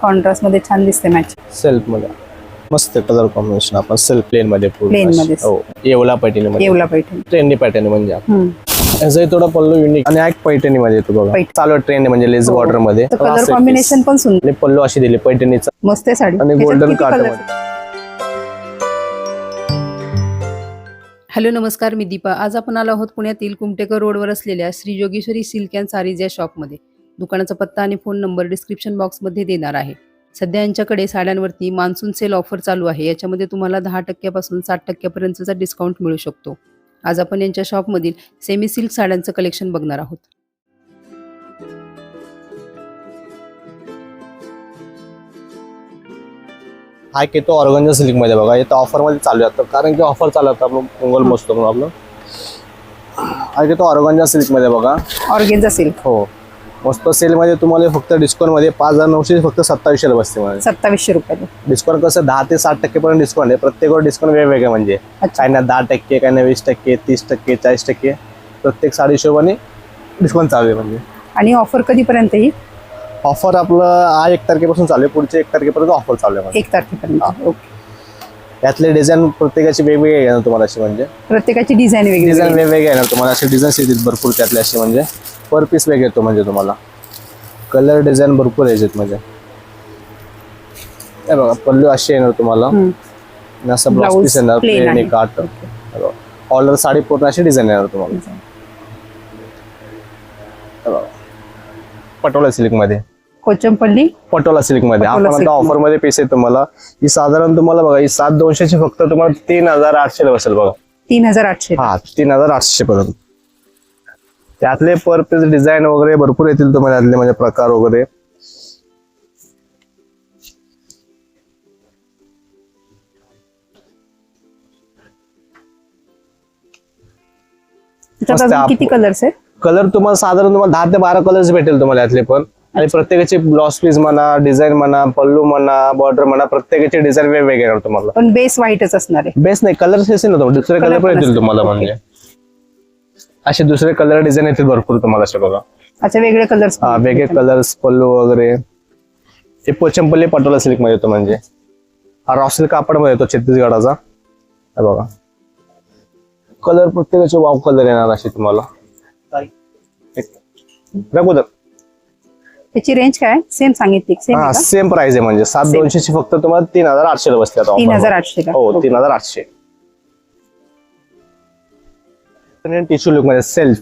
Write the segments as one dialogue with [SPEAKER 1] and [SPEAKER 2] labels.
[SPEAKER 1] कॉन्ट्रास्टमध्ये छान दिसते मॅच
[SPEAKER 2] सेल्फमध्ये मस्त कलर कॉम्बिनेशन आपण सेल्फ प्लेन मध्ये
[SPEAKER 1] Plain. मध्ये.
[SPEAKER 2] हो येवला पैठणी मध्ये.
[SPEAKER 1] येवला पैठणी.
[SPEAKER 2] ट्रेंडी पॅटर्न म्हणजे
[SPEAKER 1] हम्म.
[SPEAKER 2] याचाही थोडा पल्लू युनिक आणि एक पैठणी मध्ये येतो बघा.
[SPEAKER 1] पैठ-
[SPEAKER 2] चालू ट्रेंड म्हणजे लेस
[SPEAKER 1] हो.
[SPEAKER 2] बॉर्डरमध्ये.
[SPEAKER 1] तर कलर कॉम्बिनेशन पण सुंदर.
[SPEAKER 2] आणि पल्लू अशी दिली पैठणीचा.
[SPEAKER 1] मस्त आहे साडी.
[SPEAKER 2] आणि
[SPEAKER 1] ह्याच्यात
[SPEAKER 2] golden
[SPEAKER 1] किती colours
[SPEAKER 2] मध्ये.
[SPEAKER 1] हॅलो नमस्कार मी दीपा. आज आपण आलो आहोत पुण्यातील कुमटेकर रोडवर असलेल्या Shri Yogeshwari silk and sarees या शॉपमध्ये दुकानाचा पत्ता आणि फोन नंबर डिस्क्रिप्शन बॉक्समध्ये देणार आहे. सध्या यांच्याकडे साड्यांवरती मान्सून सेल ऑफर चालू आहे. याच्यामध्ये तुम्हाला दहा टक्क्यापासून साठ टक्क्यापर्यंतचा डिस्काउंट मिळू शकतो. आज आपण यांच्या शॉपमधील सेमी सिल्क साड्यांचं कलेक्शन बघणार आहोत.
[SPEAKER 2] हा एक येतो ऑर्गन्जा सिल्कमध्ये बघा. येतो ऑफरमध्ये चालू आहे. कारण की ऑफर चालू आहे आपलं. पोंगल मस्त म्हणून आपलं. हा एक येतो ऑर्गन्जा सिल्कमध्ये बघा.
[SPEAKER 1] Organza silk.
[SPEAKER 2] हो. मस्त सेल मध्ये तुम्हाला फक्त डिस्काउंटमध्ये पाच हजार नऊशे फक्त सत्तावीसशे बसते मध्ये
[SPEAKER 1] सत्तावीसशे रुपये
[SPEAKER 2] डिस्काउंट कसं दहा ते साठ टक्के पर्यंत डिस्काउंट आहे. प्रत्येकावर डिस्काउंट वेगवेगळे म्हणजे. काही ना दहा टक्के काही ना वीस टक्के तीस टक्के चाळीस टक्के. प्रत्येक साडी हिशोबाने डिस्काउंट चालू आहे म्हणजे.
[SPEAKER 1] आणि ऑफर कधीपर्यंत ही
[SPEAKER 2] ऑफर आपलं आज एक तारखेपासून चालू आहे. पुढच्या एक तारखेपर्यंत ऑफर चालू आहे.
[SPEAKER 1] एक तारखेपर्यंत. ओके.
[SPEAKER 2] यातले डिझाईन प्रत्येकाची वेगवेगळे येणार तुम्हाला अशी म्हणजे.
[SPEAKER 1] प्रत्येकाची डिझाईन वेगळी
[SPEAKER 2] डिझाईन
[SPEAKER 1] वेगळी.
[SPEAKER 2] वेगवेगळे येणार तुम्हाला. असे डिझाईन्स येतील भरपूर त्यातले असे म्हणजे. पर पीस वेगळे येतो म्हणजे तुम्हाला. कलर डिझाईन भरपूर यायचे म्हणजे हे बघा पल्लू असे येणार तुम्हाला. आणि असं ब्लाउज पीस येणार प्लेन आणि. काट ऑर्डर साडी पूर्ण अशी डिझाईन येणार तुम्हाला. पटोला सिल्कमध्ये.
[SPEAKER 1] कोचंपल्ली
[SPEAKER 2] पटोला
[SPEAKER 1] सिल्कमध्ये.
[SPEAKER 2] आपण ऑफरमध्ये. पीस आहे तुम्हाला. ही साधारण तुम्हाला बघा ही सात दोनशेची फक्त तुम्हाला तीन हजार आठशे बसेल बघा.
[SPEAKER 1] तीन हजार आठशे.
[SPEAKER 2] हा तीन हजार आठशे पर्यंत त्यातले पर पीस डिझाईन वगैरे भरपूर येतील तुम्हाला त्यातले म्हणजे प्रकार वगैरे.
[SPEAKER 1] किती कलर्स आहेत?
[SPEAKER 2] कलर तुम्हाला साधारण तुम्हाला दहा ते बारा कलर्स भेटेल तुम्हाला यातले पण. आणि प्रत्येकाचे ब्लाउज पीस म्हणा डिझाईन म्हणा पल्लू म्हणा बॉर्डर म्हणा प्रत्येकाचे डिझाईन वेगवेगळे तुम्हाला.
[SPEAKER 1] पण बेस व्हाईटच असणार आहे.
[SPEAKER 2] बेस नाही कलर असेल ना दुसरे कलर पण येतील. तुम्हाला. म्हणजे. असे दुसरे कलर डिझाईन येतील भरपूर तुम्हाला असे बघा.
[SPEAKER 1] अच्छा वेगळे कलर्स
[SPEAKER 2] हा वेगळे कलर्स पल्लू वगैरे. हे पोचंपल्ली पटोला सिल्कमध्ये येतो म्हणजे. हा रॉ सिल्क कापडमध्ये येतो छत्तीसगडाचा. बघा. कलर प्रत्येकाचे वाव कलर येणार असे तुम्हाला. रघुदर
[SPEAKER 1] त्याची रेंज काय? सेम सांगितली सेम
[SPEAKER 2] हा सेम प्राइस आहे म्हणजे. सात
[SPEAKER 1] Same.
[SPEAKER 2] दोनशेची फक्त तुम्हाला तीन हजार आठशे बसते आता
[SPEAKER 1] तीन हजार. आठशे
[SPEAKER 2] हो तीन हजार आठशे. टिश्यू लुकमध्ये सेल्फ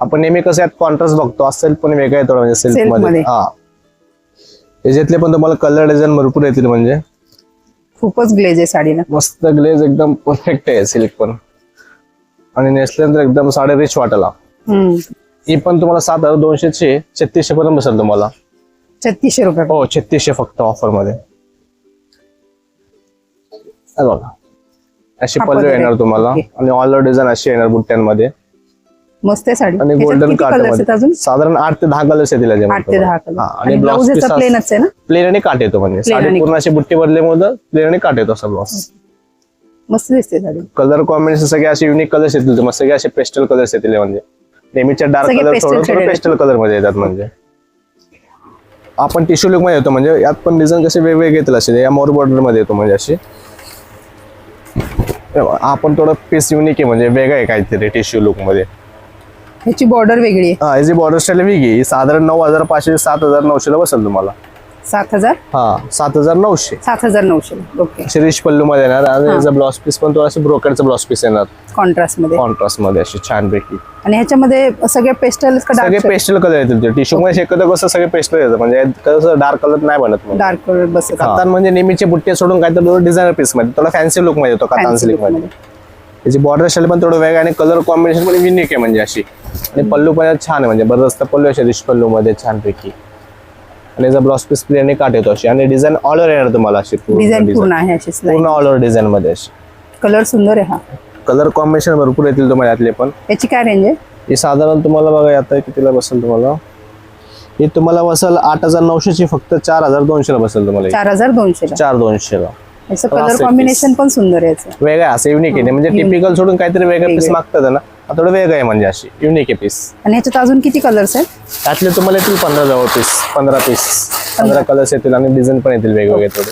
[SPEAKER 2] आपण नेहमी कसं यात कॉन्ट्रास्ट बघतो सेल्फ पण वेगळा येतो म्हणजे
[SPEAKER 1] सेल्फमध्ये.
[SPEAKER 2] हा. याच्यातले पण तुम्हाला कलर डिझाईन भरपूर येतील म्हणजे.
[SPEAKER 1] खूपच ग्लेज आहे साडीला
[SPEAKER 2] मस्त ग्लेज एकदम परफेक्ट आहे सिल्क पण. आणि नेसल्यानंतर एकदम साडे रिच वाटायला.
[SPEAKER 1] हम्म.
[SPEAKER 2] ही पण तुम्हाला सात हजार दोनशेचे छत्तीसशे पर्यंत बसेल तुम्हाला.
[SPEAKER 1] छत्तीसशे रुपये.
[SPEAKER 2] हो छत्तीसशे फक्त ऑफरमध्ये. बघा. अशी पल्लू. येणार तुम्हाला. आणि ऑल डिझाईन अशी येणार बुट्ट्यांमध्ये.
[SPEAKER 1] मस्त आहे साडी.
[SPEAKER 2] आणि गोल्डन काट
[SPEAKER 1] अजून?
[SPEAKER 2] साधारण आठ ते दहा कलर्स येतील याच्यामध्ये
[SPEAKER 1] आठ ते दहा
[SPEAKER 2] तुम्हाला.
[SPEAKER 1] कलर आणि ब्लाऊज
[SPEAKER 2] ब्लाउज
[SPEAKER 1] प्लेनच आहे ना?
[SPEAKER 2] प्लेन आणि काट येतो म्हणजे. साडी पूर्ण अशी बुट्टी बदल्यामुळे प्लेन आणि काट येतो असा ब्लाउज
[SPEAKER 1] मस्त दिसते साडी.
[SPEAKER 2] कलर कॉम्बिनेशन सगळे असे युनिक कलर्स येतील तुम्हाला. सगळे असे पेस्टल कलर्स येतील म्हणजे. नेहमीच्या डार्क कलर थोडं पेस्टल कलरमध्ये येतात म्हणजे. आपण टिश्यू लुकमध्ये येतो म्हणजे. यात पण डिझाईन कसे वेगवेगळे येतील असे. या मोर बॉर्डरमध्ये येतो म्हणजे असे. बघा, आपण थोडं पीस युनिक आहे म्हणजे वेगळं आहे काहीतरी टिश्यू लुकमध्ये.
[SPEAKER 1] ह्याची बॉर्डर वेगळी आहे.
[SPEAKER 2] हा याची बॉर्डर स्टाईल वेगळी आहे. साधारण नऊ हजार पाचशे सात हजार नऊशेला बसेल तुम्हाला.
[SPEAKER 1] सात हजार?
[SPEAKER 2] हा सात हजार नऊशे.
[SPEAKER 1] सात हजार नऊशे. ओके
[SPEAKER 2] शिरीष पल्लू मध्ये येणार. आणि याचा ब्लाउज पीस पण थोडासा ब्लाउज पीस येणार. कॉन्ट्रास्टमध्ये. कॉन्ट्रास्टमध्ये अशी छानपैकी
[SPEAKER 1] आणि ह्याच्यामध्ये सगळे पेस्टल का
[SPEAKER 2] सगळे पेस्टल कलर येतील ते. टिश्यू मध्ये शेकत कसं सगळे पेस्टल येतं म्हणजे कसं डार्क कलर नाही बनत मग.
[SPEAKER 1] डार्क कलर बसत
[SPEAKER 2] कातान म्हणजे नेहमीचे बुट्टे सोडून काहीतरी डिझायनर पीसमध्ये. थोडा फॅन्सी लुकमध्ये येतो कातान सिल्कमध्ये. त्याची बॉर्डर स्टाईल पण थोडं वेगळं आणि कलर कॉम्बिनेशन पण युनिक आहे म्हणजे अशी. आणि पल्लू पण छान आहे. म्हणजे बरंच पल्लू असे रिच पल्लू मध्ये छानपैकी आणि याचा ब्लाउज पीस प्लेन काट येतो अशी आणि डिझाईन ऑल ओव्हर येणार तुम्हाला अशी पूर्ण
[SPEAKER 1] डिझाईन. पूर्ण आहे अशी
[SPEAKER 2] पूर्ण ऑल ओव्हर डिझाईन मध्ये अशी.
[SPEAKER 1] कलर सुंदर आहे हा.
[SPEAKER 2] कलर कॉम्बिनेशन भरपूर येतील तुम्हाला यातले पण.
[SPEAKER 1] याची काय रेंज आहे?
[SPEAKER 2] हे साधारण तुम्हाला बघा आता कितीला बसेल तुम्हाला? हे तुम्हाला बसेल आठ हजार नऊशेची फक्त चार हजार दोनशेला बसेल तुम्हाला.
[SPEAKER 1] चार हजार दोनशे
[SPEAKER 2] चार
[SPEAKER 1] याचं
[SPEAKER 2] Classic
[SPEAKER 1] कलर. कॉम्बिनेशन पण सुंदर आहे
[SPEAKER 2] वेगळं असं युनिक आहे. म्हणजे. टिपिकल सोडून काहीतरी वेगळं पीस. मागतात ना. थोडं वेगळं आहे म्हणजे अशी युनिक आहे पीस
[SPEAKER 1] आणि ह्याच्यात अजून किती कलर्स आहेत?
[SPEAKER 2] त्यातले तुम्हाला येतील पंधरा जवळ पीस पंधरा पीस पंधरा. कलर्स येतील आणि डिझाईन पण येतील वेगवेगळे थोडे.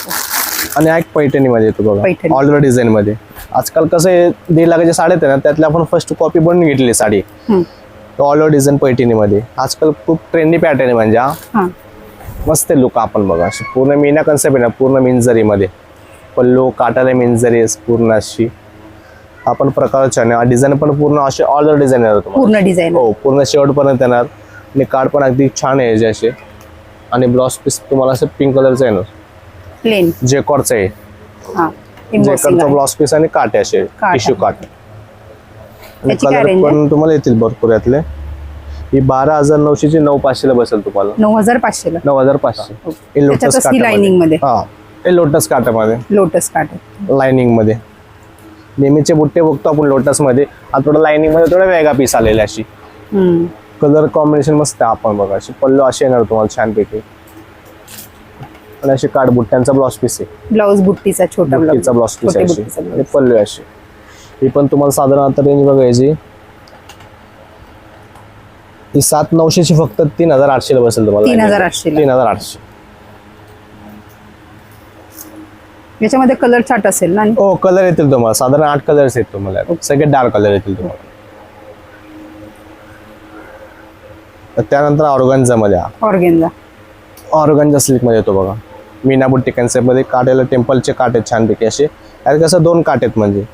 [SPEAKER 2] आणि हा एक पैठणीमध्ये येतो बघा
[SPEAKER 1] पैठणी.
[SPEAKER 2] ऑल डिझाईन मध्ये. आजकाल कसं आहे दीड लाखाचे साडे आहेत ना त्यातले आपण फर्स्ट कॉपी बनवून घेतली साडी.
[SPEAKER 1] हम्म.
[SPEAKER 2] ऑल ओव्हर डिझाईन पैठणीमध्ये. आजकाल खूप ट्रेंडी पॅटर्न आहे म्हणजे हा.
[SPEAKER 1] हां.
[SPEAKER 2] मस्त लुक आपण बघा अशी पूर्ण मीना कन्सेप्ट आहे ना पूर्ण मिंजरीमध्ये. पल्लो काटाला मिंजरी आहे पूर्ण अशी. आपण प्रकार छान आहे डिझाईन पण पूर्ण असे ऑल ओव्हर डिझाईन येणार तुम्हाला.
[SPEAKER 1] पूर्ण डिझाईन
[SPEAKER 2] हो पूर्ण शेवटपर्यंत येणार. आणि कार्ड पण अगदी छान आहे याचे असे आणि ब्लाउज पीस तुम्हाला असं पिंक कलरचं येणार.
[SPEAKER 1] प्लेन
[SPEAKER 2] जेकॉरचं आहे.
[SPEAKER 1] हां आहे.
[SPEAKER 2] ब्लाउज पीस आणि काटे असे
[SPEAKER 1] काट
[SPEAKER 2] टिश्यू. काट आणि कलर पण तुम्हाला येतील भरपूर यातले. ही बारा हजार नऊशेची नऊ पाचशेला बसेल तुम्हाला.
[SPEAKER 1] नऊ हजार पाचशेला.
[SPEAKER 2] नऊ हजार पाचशे. हे. लोटस
[SPEAKER 1] ही
[SPEAKER 2] काटामध्ये.
[SPEAKER 1] lining मध्ये.
[SPEAKER 2] हा लोटस काटामध्ये
[SPEAKER 1] लोटस काट आहे.
[SPEAKER 2] लाइनिंगमध्ये. नेहमीचे बुट्टे बघतो आपण लोटसमध्ये हा थोडा लाइनिंगमध्ये थोडा वेगळा पीस आलेला अशी. कलर कॉम्बिनेशन मस्त आहे आपण बघा. अशी पल्लू अशी येणार तुम्हाला छानपैकी. आणि अशी काठ बुट्ट्यांचा ब्लाउज पीस आहे.
[SPEAKER 1] ब्लाऊज बुट्टीचा छोटा
[SPEAKER 2] बुट्टीचा ब्लाउज पीस आहे. पल्लू अशी. ही पण तुम्हाला साधारण आता रेंज बघायची ही सात नऊशेची फक्त तीन हजार आठशेला बसेल तुम्हाला
[SPEAKER 1] 3,800 ला.
[SPEAKER 2] तीन हजार आठशे.
[SPEAKER 1] याच्यामध्ये कलर चार्ट असेल ना?
[SPEAKER 2] हो कलर येतील तुम्हाला. साधारण आठ कलर्स आहेत तुम्हाला. सगळे डार्क कलर येतील तुम्हाला. तर त्यानंतर ऑर्गन्झा मध्ये
[SPEAKER 1] ऑर्गेनला
[SPEAKER 2] ऑर्गन्झा. सिल्कमध्ये येतो बघा. मीना बुट्टी कन्सेप्टमध्ये काटेला टेम्पलचे काट आहेत छानपैकी असे. यात कसं दोन काट आहेत म्हणजे.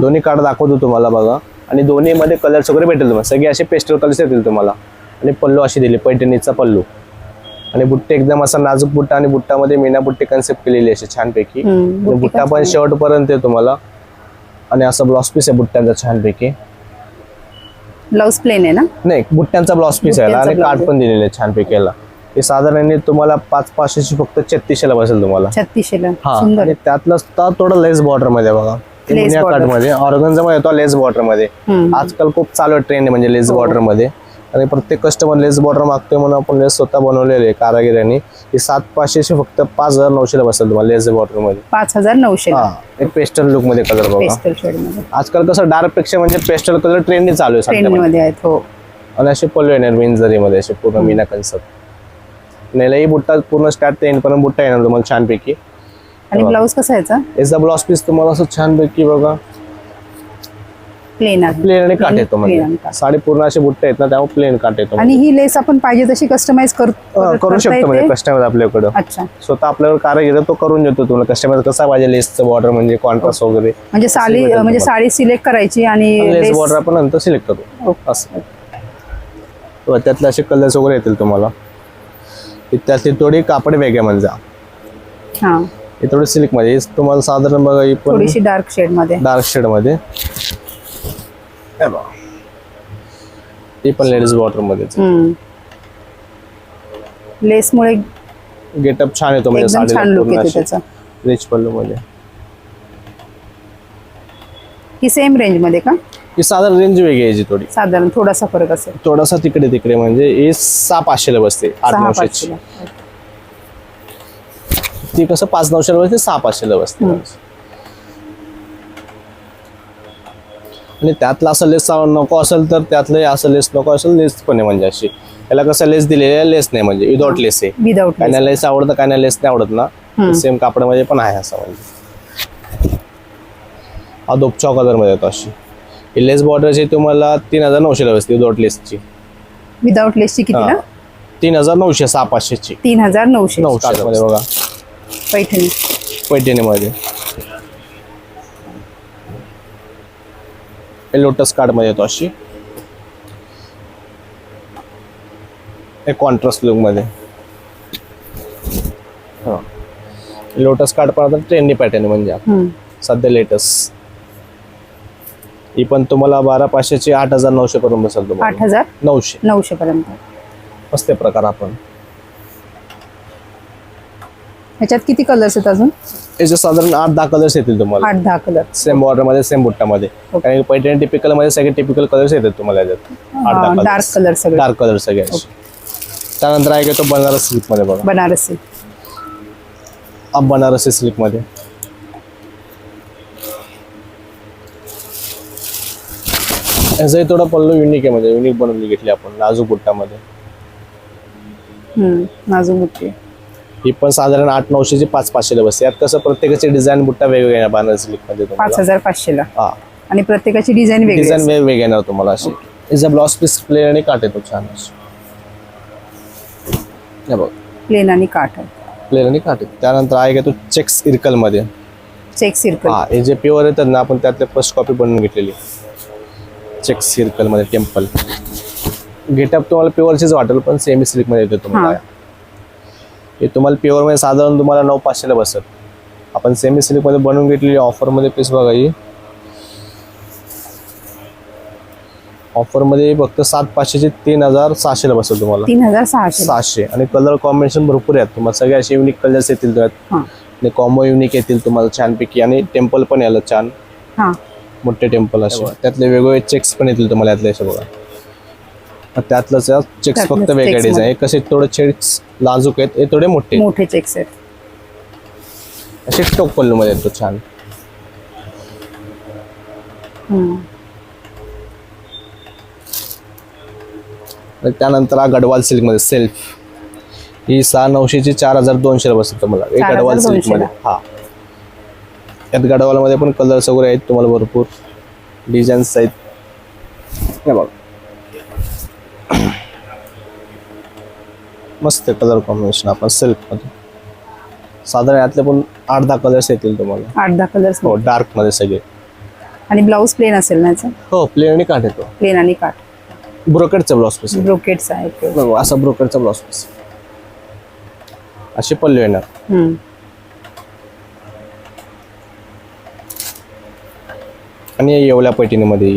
[SPEAKER 2] दोन्ही काट दाखवतो तुम्हाला बघा. आणि दोन्ही मध्ये कलर्स वगैरे भेटेल तुम्हाला. सगळे असे पेस्टल कलर्स येतील तुम्हाला. आणि पल्लू अशी दिली पैठणीचा पल्लू. आणि बुट्टे एकदम असा नाजूक बुट्टा आणि बुट्टामध्ये मीना बुट्टी कन्सेप्ट केलेली अशी छानपैकी.
[SPEAKER 1] बुट्टी पण
[SPEAKER 2] शेवटपर्यंत आहे तुम्हाला. आणि असं ब्लाउज पीस आहे बुट्ट्यांचा छानपैकी.
[SPEAKER 1] ब्लाऊज प्लेन आहे ना?
[SPEAKER 2] नाही बुट्ट्यांचा ब्लाउज पीस आहे आणि कार्ड पण दिलेले आहे छानपैकी याला. हे साधारण हे तुम्हाला पाच पाचशेची फक्त छत्तीसशेला बसेल तुम्हाला.
[SPEAKER 1] छत्तीसशेला?
[SPEAKER 2] हा आणि त्यातलं थोडं लेस बॉर्डरमध्ये बघा. कार्डमध्ये ऑर्गन्झा येतो लेस
[SPEAKER 1] बॉर्डरमध्ये.
[SPEAKER 2] आजकाल खूप चालू आहे ट्रेंड म्हणजे लेस
[SPEAKER 1] हो.
[SPEAKER 2] बॉर्डरमध्ये. आणि प्रत्येक कस्टमर लेस बॉर्डर मागतोय म्हणून आपण लेस स्वतः बनवलेले आहे कारागिरांनी. हे सात पाचशेची फक्त पाच हजार नऊशेला बसेल तुम्हाला लेस बॉर्डरमध्ये.
[SPEAKER 1] पाच हजार नऊशे
[SPEAKER 2] हा एक पेस्टल लुकमध्ये कलर बघा.
[SPEAKER 1] पेस्टल शेडमध्ये.
[SPEAKER 2] आजकाल कसं डार्कपेक्षा म्हणजे पेस्टल कलर ट्रेंडने चालू आहे
[SPEAKER 1] ट्रेंड
[SPEAKER 2] सध्या
[SPEAKER 1] मध्ये आहेत हो.
[SPEAKER 2] आणि असे पल्लू येणार मिंजरीमध्ये असे पूर्ण मीना कन्सेप्ट नेलाही बुट्टा पूर्ण स्टार्ट ते पर्यंत बुट्टा येणार तुम्हाला छानपैकी.
[SPEAKER 1] आणि. ब्लाऊज कसा याचा?
[SPEAKER 2] याचा ब्लाउज पीस तुम्हाला असं छानपैकी बघा.
[SPEAKER 1] प्लेन आहे.
[SPEAKER 2] प्लेन आणि काट
[SPEAKER 1] Plain-
[SPEAKER 2] येतो
[SPEAKER 1] plain आणि
[SPEAKER 2] म्हणजे
[SPEAKER 1] काठ.
[SPEAKER 2] साडी पूर्ण असे बुट्टे आहेत ना त्यामुळे प्लेन काट येतो
[SPEAKER 1] आणि ही लेस आपण पाहिजे तशी कस्टमाइज कर करता
[SPEAKER 2] शकतो म्हणजे? कस्टमर आपल्याकडं.
[SPEAKER 1] अच्छा.
[SPEAKER 2] स्वतः आपल्याकडे कारागीर आहे, तो करून देतो तुम्हाला. कस्टमर कसा पाहिजे लेसचं बॉर्डर म्हणजे कॉन्ट्रास्ट वगैरे?
[SPEAKER 1] म्हणजे साडी
[SPEAKER 2] भेटेल
[SPEAKER 1] म्हणजे
[SPEAKER 2] तुम्हाला.
[SPEAKER 1] साडी सिलेक्ट करायची आणि
[SPEAKER 2] लेस बॉर्डर आपण नंतर सिलेक्ट करू
[SPEAKER 1] ओके.
[SPEAKER 2] असं. त्यातले असे कलर्स वगैरे येतील तुम्हाला. हे त्यातली थोडी कापड वेगळे म्हणजे.
[SPEAKER 1] हा.
[SPEAKER 2] हे थोडी सिल्कमध्ये. हे तुम्हाला साधारण बघा ही पण
[SPEAKER 1] थोडीशी डार्क शेडमध्ये.
[SPEAKER 2] डार्क शेडमध्ये. हे बघा. ही पण लेडीज बॉर्डरमध्ये
[SPEAKER 1] लेस मुळे
[SPEAKER 2] गेटअप छान येतो म्हणजे
[SPEAKER 1] छान लुक येतो त्याचा.
[SPEAKER 2] रिच पल्लू मध्ये
[SPEAKER 1] ही सेम रेंजमध्ये का?
[SPEAKER 2] ही साधारण रेंज वेगळी आहे थोडी.
[SPEAKER 1] साधारण थोडासा फरक असेल.
[SPEAKER 2] थोडासा तिकडे तिकडे म्हणजे हे सहा पाचशेला बसते आठ
[SPEAKER 1] सहा
[SPEAKER 2] नऊशेची.
[SPEAKER 1] पाचशेला.
[SPEAKER 2] ती कसं पाच नऊशेला बसते सहा पाचशेला बसते. आणि त्यातलं असं लेस नको असेल तर त्यातलं असं लेस नको असेल लेस पण आहे म्हणजे अशी. याला कसं लेस दिलेली आहे लेस नाही म्हणजे विदाउट लेस आहे.
[SPEAKER 1] विदाउट
[SPEAKER 2] काय लेस आवडतं काय नाही लेस नाही आवडत ना. सेम कापडामध्ये पण आहे असं म्हणजे. हा दोपचा कलरमध्ये येतो अशी. ही लेस बॉर्डरची तुम्हाला तीन हजार नऊशेला बसते विदाउट लेसची
[SPEAKER 1] विदाउट लेसची किती ना?
[SPEAKER 2] तीन हजार नऊशे सहा पाचशेची
[SPEAKER 1] तीन हजार नऊशे.
[SPEAKER 2] नऊशे मध्ये बघा.
[SPEAKER 1] पैठणी.
[SPEAKER 2] पैठणीमध्ये. लोटस कार्डमध्ये येतो अशी. हे कॉन्ट्रास्ट लुकमध्ये. हा. लोटस कार्ड पण ट्रेंडी पॅटर्न म्हणजे. सध्या लेटेस्ट ही पण तुम्हाला बारा पाचशेची आठ हजार नऊशे पर्यंत बसेल
[SPEAKER 1] आठ
[SPEAKER 2] तुम्हाला
[SPEAKER 1] हजार
[SPEAKER 2] नऊशे.
[SPEAKER 1] नऊशे पर्यंत.
[SPEAKER 2] मस्त प्रकार आपण.
[SPEAKER 1] ह्याच्यात किती कलर्स आहेत अजून?
[SPEAKER 2] याचे साधारण आठ दहा कलर्स येतील तुम्हाला.
[SPEAKER 1] आठ दहा कलर
[SPEAKER 2] सेम बॉर्डरमध्ये सेम बुट्टामध्ये. कारण पैठणी टिपिकलमध्ये सगळे टिपिकल कलर्स येतात तुम्हाला याच्यात.
[SPEAKER 1] डार्क कलर सगळे.
[SPEAKER 2] डार्क कलर सगळे. त्यानंतर आहे का तो बनारस सिल्कमध्ये बघा.
[SPEAKER 1] बनारसी
[SPEAKER 2] हा बनारसी सिल्कमध्ये याचाही थोडा पल्लू युनिक आहे म्हणजे युनिक बनवली घेतली आपण नाजूक बुट्टामध्ये.
[SPEAKER 1] नाजूक बुट्टी.
[SPEAKER 2] ही पण साधारण आठ नऊशेची पाच पाचशेला बसते. यात कसं प्रत्येकाची डिझाईन बुट्टा वेगवेगळ््या आहे बानार सिल्कमध्ये
[SPEAKER 1] पाच हजार पाचशेला.
[SPEAKER 2] हा.
[SPEAKER 1] आणि प्रत्येकाची डिझाईन वेगळी
[SPEAKER 2] डिझाईन. वेगवेगळे येणार तुम्हाला अशी. याचा ब्लाउज पीस प्लेन आणि काट येतो छान अशी. बघ.
[SPEAKER 1] प्लेन आणि काठ
[SPEAKER 2] प्लेन आणि काट त्यानंतर आहे का तो चेक्स इरकलमध्ये
[SPEAKER 1] चेक सिर्कल
[SPEAKER 2] हा हे जे प्युअर येतात ना आपण त्यातले फर्स्ट कॉपी बनवून घेतलेली. चेक्स सिल्कमध्ये टेम्पल गेटअप तुम्हाला प्युअरचीच वाटेल पण सेमी सिल्कमध्ये येते तुम्हाला.
[SPEAKER 1] हा.
[SPEAKER 2] तुम्हाला प्युअरमध्ये साधारण तुम्हाला नऊ पाचशेला बसत. आपण सेमी सिल्कमध्ये बनवून घेतलेली ऑफरमध्ये पीस बघा ही. ऑफरमध्ये फक्त सात पाचशेचे तीन हजार सहाशेला बसेल तुम्हाला.
[SPEAKER 1] तीन हजार सहाशे.
[SPEAKER 2] सहाशे. आणि कलर कॉम्बिनेशन भरपूर आहेत. तुम्हाला सगळे असे युनिक कलर्स येतील त्यात. आणि कॉम्बो युनिक येतील तुम्हाला छानपैकी. आणि टेम्पल पण यायला छान.
[SPEAKER 1] हा.
[SPEAKER 2] मोठे टेम्पल असे. त्यातले वेगवेगळे चेक्स पण येतील तुम्हाला यातले असे बघा. मग त्यातलंच चेक्स फक्त
[SPEAKER 1] त्यातलंच
[SPEAKER 2] वेगळे
[SPEAKER 1] checks
[SPEAKER 2] डिझाईन कसे थोडे चेक्स नाजूक आहेत हे थोडे मोठे आहेत.
[SPEAKER 1] मोठे चेक्स आहेत.
[SPEAKER 2] असे टोक पल्लू मध्ये येतो छान.
[SPEAKER 1] हम्म.
[SPEAKER 2] आणि त्यानंतर हा गडवाल सिल्कमध्ये सेल्फ ही सहा नऊशेची चार हजार दोनशेला बसत तुम्हाला.
[SPEAKER 1] 4,200
[SPEAKER 2] गडवाल सिल्कमध्ये हा. यात गडवाल मध्ये पण कलर्स वगैरे आहेत तुम्हाला भरपूर. डिझाईन्स आहेत. हे बघ. मस्त कलर कॉम्बिनेशन आपण सिल्कमध्ये साधारण यातले पण आठ दहा कलर्स येतील तुम्हाला.
[SPEAKER 1] आठ दहा कलर्स
[SPEAKER 2] हो डार्कमध्ये सगळे.
[SPEAKER 1] आणि ब्लाऊज प्लेन असेल ना याचा?
[SPEAKER 2] हो प्लेन आणि काठ येतो.
[SPEAKER 1] प्लेन आणि काठ.
[SPEAKER 2] ब्रोकेटचा ब्लाउज पीस
[SPEAKER 1] ते.
[SPEAKER 2] बघा असा ब्रोकरचा ब्लाउज पीस असे पल्लू येणार. आणि येवल्या पैठणीमध्ये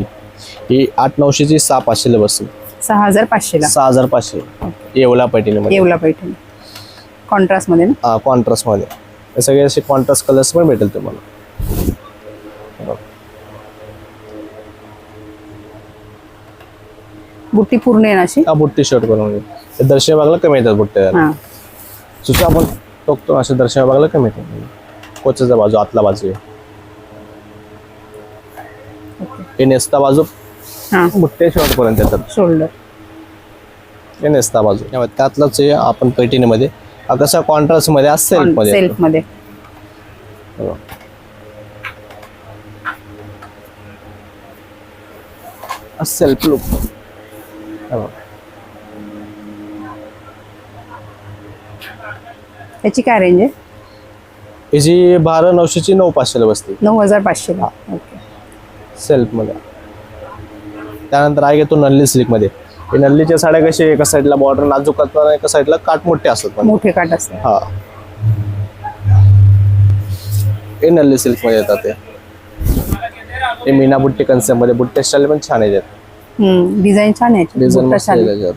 [SPEAKER 2] ही आठ नऊशेची सहा पाचशेला बसेल.
[SPEAKER 1] सहा हजार पाचशेला.
[SPEAKER 2] सहा हजार पाचशे. येवला पैठणीमध्ये.
[SPEAKER 1] येवला पैठणी. कॉन्ट्रास्टमध्ये ना?
[SPEAKER 2] हा कॉन्ट्रास्टमध्ये हे सगळे असे कॉन्ट्रास्ट कलर्स पण भेटेल तुम्हाला.
[SPEAKER 1] बुट्टी पूर्ण आहे ना अशी?
[SPEAKER 2] हा बुट्टी शर्ट बनवून. हे दर्शन भागला कमी येतात बुट्ट्या
[SPEAKER 1] हा.
[SPEAKER 2] सुद्धा आपण टोकतो असे दर्शन भागला कमी येतात. कोचाचा बाजू आतला बाजू आहे. हे नेसता बाजू बुट्टे शॉर्ट पर्यंत येतात.
[SPEAKER 1] शोल्डर
[SPEAKER 2] नेसता बाजू त्यामुळे त्यातलंच हे आपण पैठणीमध्ये हा कसा कॉन्ट्रास्टमध्ये सेल्फमध्ये येतो.
[SPEAKER 1] सेल्फमध्ये
[SPEAKER 2] बघा. हा सेल्फ लुक
[SPEAKER 1] त्याची काय रेंज आहे?
[SPEAKER 2] याची बारा नऊशेची नऊ पाचशेला बसते.
[SPEAKER 1] नऊ हजार पाचशेला. ओके.
[SPEAKER 2] सेल्फमध्ये त्यानंतर आहे तो नल्ली सिल्कमध्ये हे नल्लीच्या साड्या कशी एका साईडला बॉर्डर नाजूक असतात एका साईडला काट मोठे असतात.
[SPEAKER 1] मोठे काठ असतात.
[SPEAKER 2] हा. हे नल्ली सिल्कमध्ये येतात ते. हे मीना बुट्टी कन्सेप्टमध्ये. बुट्टे स्टाईल पण छान येतात
[SPEAKER 1] डिझाईन छान आहे.
[SPEAKER 2] डिझाईन मस्त आहे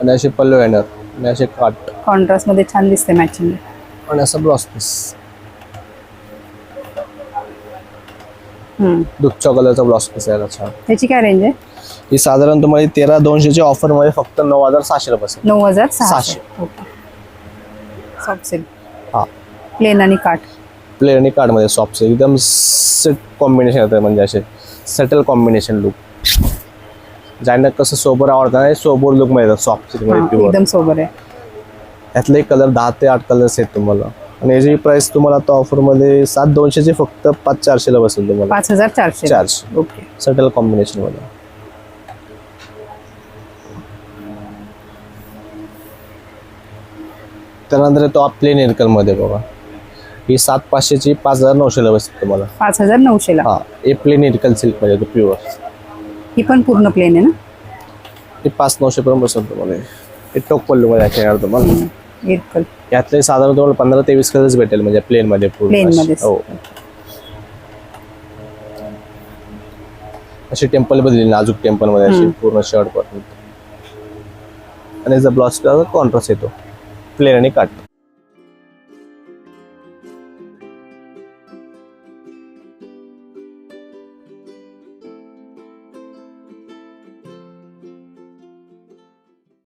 [SPEAKER 2] आणि असे पल्लू येणार आणि असे काट
[SPEAKER 1] कॉन्ट्रास्टमध्ये छान दिसते मॅचिंग
[SPEAKER 2] आणि असं ब्लाउज पीस दुधच्या कलरचा ब्लाउज पीस यायला छान.
[SPEAKER 1] त्याची काय रेंज आहे?
[SPEAKER 2] ही साधारण तुम्हाला तेरा दोनशेच्या ऑफरमध्ये फक्त नऊ हजार सहाशेला बसेल.
[SPEAKER 1] नऊ हजार सहाशे.
[SPEAKER 2] सहाशे.
[SPEAKER 1] ओके. सॉफ्ट सिल्क
[SPEAKER 2] हा.
[SPEAKER 1] प्लेन आणि काठ
[SPEAKER 2] प्लेन आणि कार्डमध्ये सॉफ्ट एकदम सेट कॉम्बिनेशन येतं म्हणजे असे सेटल कॉम्बिनेशन लुक ज्यांना कसं सोबर आवडतं ना सोबर लुकमध्ये सॉफ्ट सिल्कमध्ये
[SPEAKER 1] एकदम सोबर आहे.
[SPEAKER 2] यातले कलर दहा ते आठ कलर्स आहेत तुम्हाला. आणि याची प्राइस तुम्हाला आता ऑफरमध्ये सात दोनशेची फक्त पाच चारशेला बसेल तुम्हाला.
[SPEAKER 1] पाच हजार चारशे.
[SPEAKER 2] चारशे.
[SPEAKER 1] ओके.
[SPEAKER 2] सेटल कॉम्बिनेशनमध्ये. त्यानंतर येतो प्लेन इरकलमध्ये बघा. ही सात पाचशेची पाच हजार नऊशेला बसते तुम्हाला.
[SPEAKER 1] पाच हजार नऊशेला
[SPEAKER 2] हा हे प्लेन इरकल सिल्कमध्ये येतो प्युअर
[SPEAKER 1] ही पण पूर्ण प्लेन आहे ना?
[SPEAKER 2] हे पाच नऊशे पर्यंत बसेल तुम्हाला. हे टोक पल्लू मध्ये येणार तुम्हाला.
[SPEAKER 1] इरकल
[SPEAKER 2] यातले साधारण तुम्हाला पंधरा ते वीस कलर्स भेटेल म्हणजे प्लेन मध्ये पूर्ण
[SPEAKER 1] Plain. मध्येच.
[SPEAKER 2] हो. अशी टेम्पल बदलली नाजूक टेम्पलमध्ये अशी पूर्ण शर्ट पर्यंत आणि याचा ब्लाउज कॉन्ट्रास्ट येतो. प्लेन आणि काट